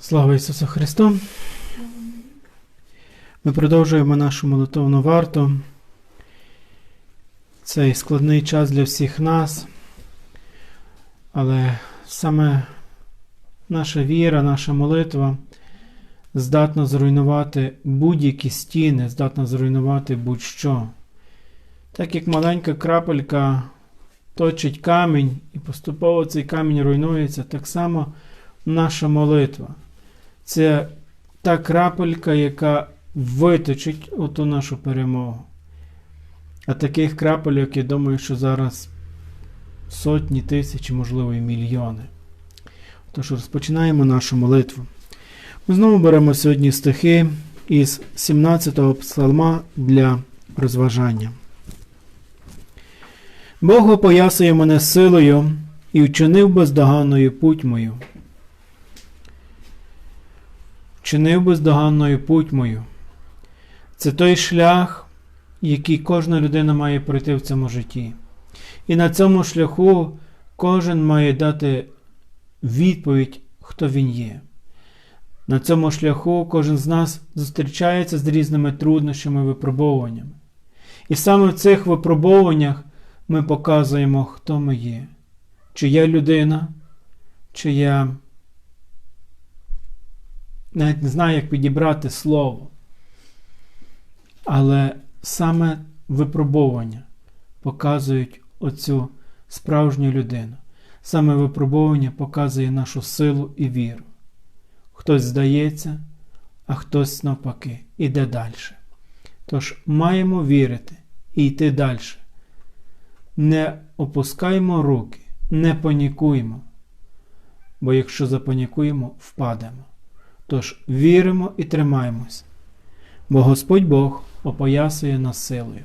Слава Ісусу Христу! Ми продовжуємо нашу молитовну варту. Цей складний час для всіх нас, але саме наша віра, наша молитва здатна зруйнувати будь-які стіни, здатна зруйнувати будь-що. Так як маленька крапелька точить камінь, і поступово цей камінь руйнується, так само наша молитва. Це та крапелька, яка виточить оту нашу перемогу. А таких крапельок, я думаю, що зараз сотні тисячі, можливо, і мільйони. Тож розпочинаємо нашу молитву. Ми знову беремо сьогодні стихи із 17-го псалма для розважання. Бог опоясує мене силою і вчинив бездоганною путь мою. Чинив бездоганною путь мою. Це той шлях, який кожна людина має пройти в цьому житті. І на цьому шляху кожен має дати відповідь, хто він є. На цьому шляху кожен з нас зустрічається з різними труднощами випробовуваннями. І саме в цих випробовуваннях ми показуємо, хто ми є, чи я людина, чи я навіть не знаю, як підібрати слово. Але саме випробовування показують оцю справжню людину. Саме випробовування показує нашу силу і віру. Хтось здається, а хтось навпаки іде далі. Тож маємо вірити і йти далі. Не опускаємо руки, не панікуємо, бо якщо запанікуємо, впадемо. Тож віримо і тримаємось, бо Господь Бог опоясує нас силою.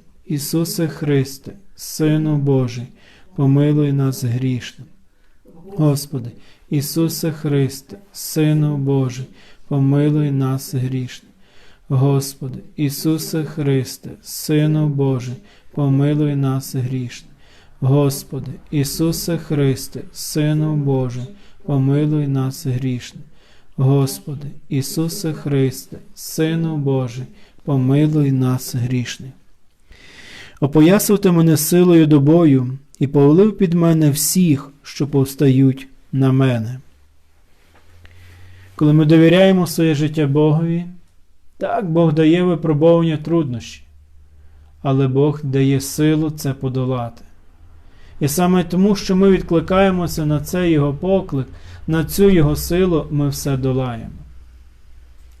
Ісусе Христе, Сину Божий, помилуй нас грішним. Господи, Ісусе Христе, Сину Божий, помилуй нас грішним. Господи, Ісусе Христе, Сину Божий, помилуй нас грішним. Господи, Ісусе Христе, Сину Божий, помилуй нас грішним. Господи, Ісусе Христе, Сину Божий, помилуй нас грішних. Опоясувте мене силою до бою і повелив під мене всіх, що повстають на мене. Коли ми довіряємо своє життя Богові, так Бог дає випробовування труднощі, але Бог дає силу це подолати. І саме тому, що ми відкликаємося на цей Його поклик, на цю Його силу, ми все долаємо.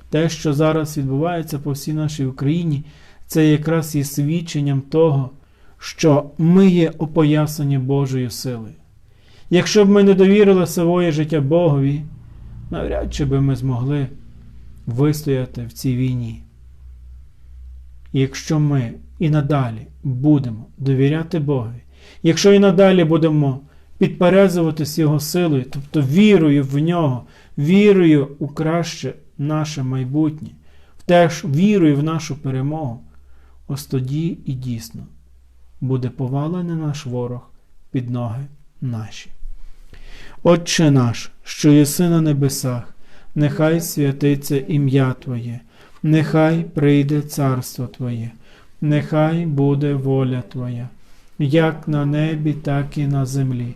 Те, що зараз відбувається по всій нашій Україні, це якраз є свідченням того, що ми є опоясані Божою силою. Якщо б ми не довірили своє життя Богові, навряд чи би ми змогли вистояти в цій війні. Якщо ми і надалі будемо довіряти Богові, якщо і надалі будемо підперезуватись Його силою, тобто вірою в нього, вірою у краще наше майбутнє, в теж вірою в нашу перемогу, ось тоді і дійсно буде повалений наш ворог під ноги наші. Отче наш, що єси на небесах, нехай святиться ім'я Твоє, нехай прийде царство Твоє, нехай буде воля Твоя, як на небі, так і на землі.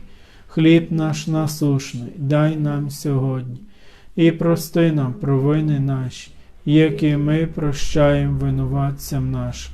Хліб наш насушний, дай нам сьогодні, і прости нам провини наші, які ми прощаємо винуватцям нашим,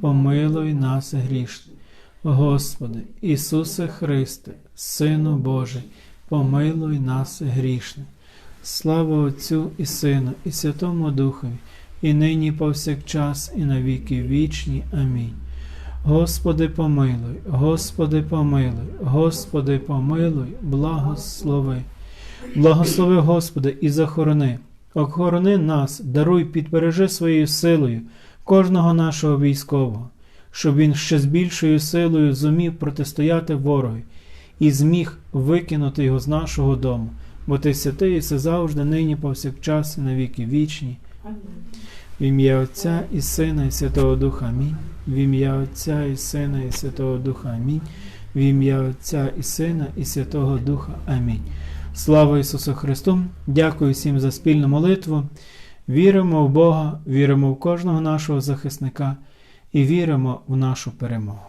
помилуй нас грішних. Господи, Ісусе Христе, Сину Божий, помилуй нас грішних. Слава Отцю і Сину, і Святому Духові, і нині повсякчас, і на віки вічні. Амінь. Господи, помилуй, Господи, помилуй, Господи, помилуй, благослови. Благослови, Господи, і захорони. Охорони нас, даруй, підбережи своєю силою кожного нашого військового, щоб він ще з більшою силою зумів протистояти ворогові і зміг викинути його з нашого дому, бо ти святий і завжди, нині, повсякчас, і на віки вічні. В ім'я Отця і Сина, і Святого Духа Амінь. В ім'я Отця і Сина, і Святого Духа Амінь. В ім'я Отця і Сина, і Святого Духа Амінь. Слава Ісусу Христу! Дякую всім за спільну молитву. Віримо в Бога, віримо в кожного нашого захисника і віримо в нашу перемогу.